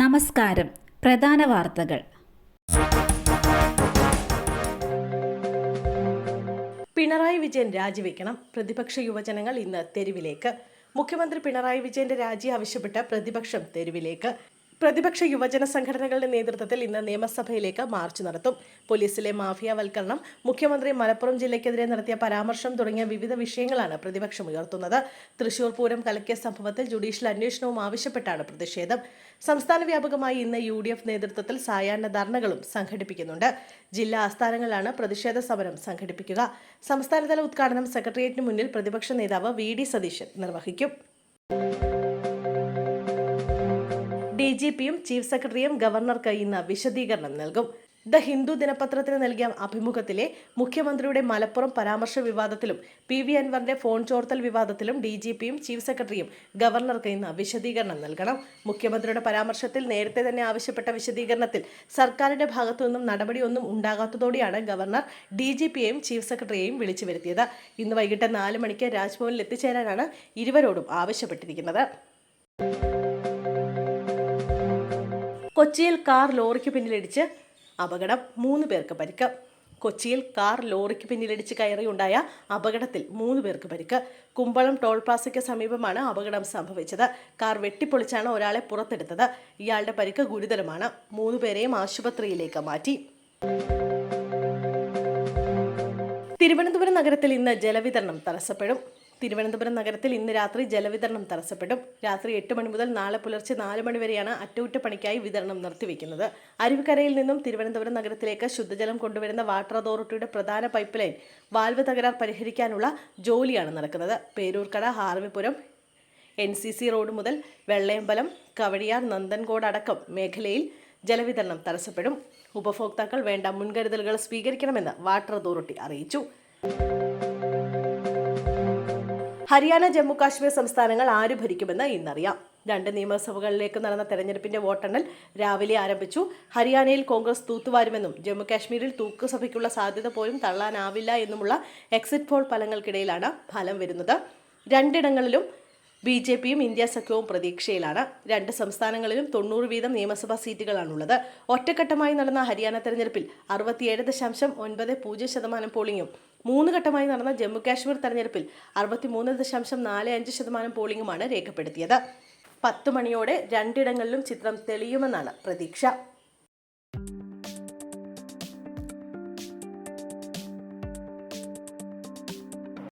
നമസ്കാരം. പ്രധാന വാർത്തകൾ. പിണറായി വിജയൻ രാജിവെക്കണം. പ്രതിപക്ഷ യുവജനങ്ങൾ ഇന്ന് തെരുവിലേക്ക്. മുഖ്യമന്ത്രി പിണറായി വിജയന്റെ രാജി ആവശ്യപ്പെട്ട് പ്രതിപക്ഷം തെരുവിലേക്ക്. പ്രതിപക്ഷ യുവജന സംഘടനകളുടെ നേതൃത്വത്തിൽ ഇന്ന് നിയമസഭയിലേക്ക് മാർച്ച് നടത്തും. പോലീസിലെ മാഫിയവൽക്കരണം മുഖ്യമന്ത്രി മലപ്പുറം ജില്ലയ്ക്കെതിരെ നടത്തിയ പരാമർശം തുടങ്ങിയ വിവിധ വിഷയങ്ങളാണ് പ്രതിപക്ഷം ഉയർത്തുന്നത്. തൃശൂർ പൂരം കലക്കിയ സംഭവത്തിൽ ജുഡീഷ്യൽ അന്വേഷണവും ആവശ്യപ്പെട്ടാണ് പ്രതിഷേധം. സംസ്ഥാന വ്യാപകമായി ഇന്ന് യു ഡി എഫ് നേതൃത്വത്തിൽ സായാഹ്ന ധർണകളും സംഘടിപ്പിക്കുന്നുണ്ട്. ജില്ലാ ആസ്ഥാനങ്ങളിലാണ് പ്രതിഷേധ സമരം സംഘടിപ്പിക്കുക. സംസ്ഥാനതല ഉദ്ഘാടനം സെക്രട്ടേറിയറ്റിന് മുന്നിൽ പ്രതിപക്ഷ നേതാവ് വി ഡി സതീശൻ നിർവഹിക്കും. ഡി ജി പിയും ചീഫ് സെക്രട്ടറിയും ഗവർണർക്ക് ഇന്ന് വിശദീകരണം നൽകും. ദ ഹിന്ദു ദിനപത്രത്തിന് നൽകിയ അഭിമുഖത്തിലെ മുഖ്യമന്ത്രിയുടെ മലപ്പുറം പരാമർശ വിവാദത്തിലും പി വി അൻവറിന്റെ ഫോൺ ചോർത്തൽ വിവാദത്തിലും ഡി ജി പിയും ചീഫ് സെക്രട്ടറിയും ഗവർണർക്ക് ഇന്ന് വിശദീകരണം നൽകണം. മുഖ്യമന്ത്രിയുടെ പരാമർശത്തിൽ നേരത്തെ തന്നെ ആവശ്യപ്പെട്ട വിശദീകരണത്തിൽ സർക്കാരിന്റെ ഭാഗത്തു നിന്നും നടപടിയൊന്നും ഉണ്ടാകാത്തതോടെയാണ് ഗവർണർ ഡി ജി പിയെയും ചീഫ് സെക്രട്ടറിയെയും വിളിച്ചു വരുത്തിയത്. ഇന്ന് വൈകിട്ട് നാല് മണിക്ക് രാജ്ഭവനിൽ എത്തിച്ചേരാനാണ് ഇരുവരോടും ആവശ്യപ്പെട്ടിരിക്കുന്നത്. കൊച്ചിയിൽ കാർ ലോറിക്ക് പിന്നിലിടിച്ച് അപകടം മൂന്ന് പേർക്ക് പരിക്ക്. കൊച്ചിയിൽ കാർ ലോറിക്ക് പിന്നിലിടിച്ച് കയറിയുണ്ടായ അപകടത്തിൽ മൂന്ന് പേർക്ക് പരിക്ക്. കുമ്പളം ടോൾ പ്ലാസയ്ക്ക് സമീപമാണ് അപകടം സംഭവിച്ചത്. കാർ വെട്ടിപ്പൊളിച്ചാണ് ഒരാളെ പുറത്തെടുത്തത്. ഇയാളുടെ പരിക്ക് ഗുരുതരമാണ്. മൂന്ന് പേരെയും ആശുപത്രിയിലേക്ക് മാറ്റി. തിരുവനന്തപുരം നഗരത്തിൽ ഇന്ന് ജലവിതരണം തടസ്സപ്പെടും. തിരുവനന്തപുരം നഗരത്തിൽ ഇന്ന് രാത്രി ജലവിതരണം തടസ്സപ്പെടും. രാത്രി എട്ട് മണി മുതൽ നാളെ പുലർച്ചെ നാല് മണി വരെയാണ് അറ്റകുറ്റപ്പണിക്കായി വിതരണം നിർത്തിവെക്കുന്നത്. അരുവിക്കരയിൽ നിന്നും തിരുവനന്തപുരം നഗരത്തിലേക്ക് ശുദ്ധജലം കൊണ്ടുവരുന്ന വാട്ടർ അതോറിറ്റിയുടെ പ്രധാന പൈപ്പ് ലൈൻ വാൽവ് തകരാർ പരിഹരിക്കാനുള്ള ജോലിയാണ് നടക്കുന്നത്. Peroorkada Harvipuram N C C road മുതൽ വെള്ളയമ്പലം കവടിയാർ നന്ദൻകോട് അടക്കം മേഖലയിൽ ജലവിതരണം തടസ്സപ്പെടും. ഉപഭോക്താക്കൾ വേണ്ട മുൻകരുതലുകൾ സ്വീകരിക്കണമെന്ന് വാട്ടർ അതോറിറ്റി അറിയിച്ചു. ഹരിയാന ജമ്മു കാശ്മീർ സംസ്ഥാനങ്ങൾ ആര് ഭരിക്കുമെന്ന് ഇന്നറിയാം. രണ്ട് നിയമസഭകളിലേക്ക് നടന്ന തെരഞ്ഞെടുപ്പിന്റെ വോട്ടെണ്ണൽ രാവിലെ ആരംഭിച്ചു. ഹരിയാനയിൽ കോൺഗ്രസ് തൂത്തുവാരുമെന്നും ജമ്മു കാശ്മീരിൽ തൂക്കുസഭയ്ക്കുള്ള സാധ്യത പോലും തള്ളാനാവില്ല എന്നുമുള്ള എക്സിറ്റ് പോൾ ഫലങ്ങൾക്കിടയിലാണ് ഫലം വരുന്നത്. രണ്ടിടങ്ങളിലും ബി ജെ പിയും ഇന്ത്യ സഖ്യവും പ്രതീക്ഷയിലാണ്. രണ്ട് സംസ്ഥാനങ്ങളിലും തൊണ്ണൂറ് വീതം നിയമസഭാ സീറ്റുകളാണുള്ളത്. ഒറ്റഘട്ടമായി നടന്ന ഹരിയാന തെരഞ്ഞെടുപ്പിൽ അറുപത്തിയേഴ് ദശാംശം ഒൻപത് പൂജ്യം ശതമാനം പോളിംഗും മൂന്ന് ഘട്ടമായി നടന്ന ജമ്മു കാശ്മീർ തെരഞ്ഞെടുപ്പിൽ അറുപത്തിമൂന്ന് ദശാംശം നാല് അഞ്ച് ശതമാനം പോളിംഗുമാണ് രേഖപ്പെടുത്തിയത്. പത്ത് മണിയോടെ രണ്ടിടങ്ങളിലും ചിത്രം തെളിയുമെന്നാണ് പ്രതീക്ഷ.